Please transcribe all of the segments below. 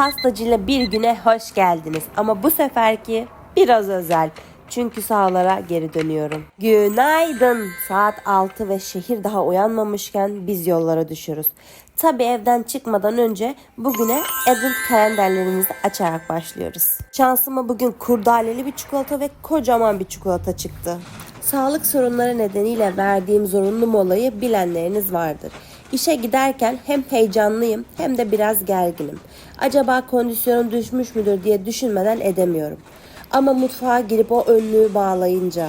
Pastacıyla bir güne hoş geldiniz. Ama bu seferki biraz özel. Çünkü sahalara geri dönüyorum. Günaydın. Saat 6 ve şehir daha uyanmamışken biz yollara düşüyoruz. Tabi evden çıkmadan önce bugüne advent kalenderlerimizi açarak başlıyoruz. Şansıma bugün kurdaleli bir çikolata ve kocaman bir çikolata çıktı. Sağlık sorunları nedeniyle verdiğim zorunlu molayı bilenleriniz vardır. İşe giderken hem heyecanlıyım hem de biraz gerginim. Acaba kondisyonum düşmüş müdür diye düşünmeden edemiyorum. Ama mutfağa girip o önlüğü bağlayınca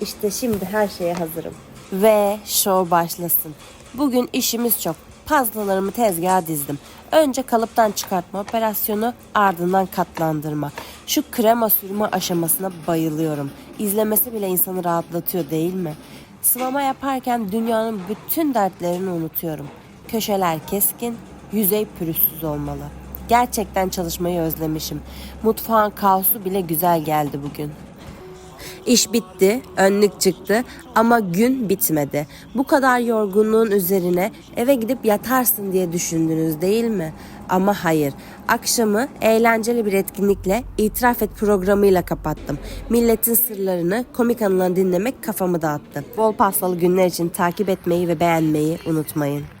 işte şimdi her şeye hazırım. Ve show başlasın. Bugün işimiz çok. Pastalarımı tezgaha dizdim. Önce kalıptan çıkartma operasyonu ardından katlandırma. Şu krema sürme aşamasına bayılıyorum. İzlemesi bile insanı rahatlatıyor değil mi? Sıvama yaparken dünyanın bütün dertlerini unutuyorum. Köşeler keskin, yüzey pürüzsüz olmalı. Gerçekten çalışmayı özlemişim. Mutfağın kaosu bile güzel geldi bugün. İş bitti, önlük çıktı ama gün bitmedi. Bu kadar yorgunluğun üzerine eve gidip yatarsın diye düşündünüz değil mi? Ama hayır. Akşamı eğlenceli bir etkinlikle itiraf et programıyla kapattım. Milletin sırlarını, komik anılarını dinlemek kafamı dağıttı. Bol pastalı günler için takip etmeyi ve beğenmeyi unutmayın.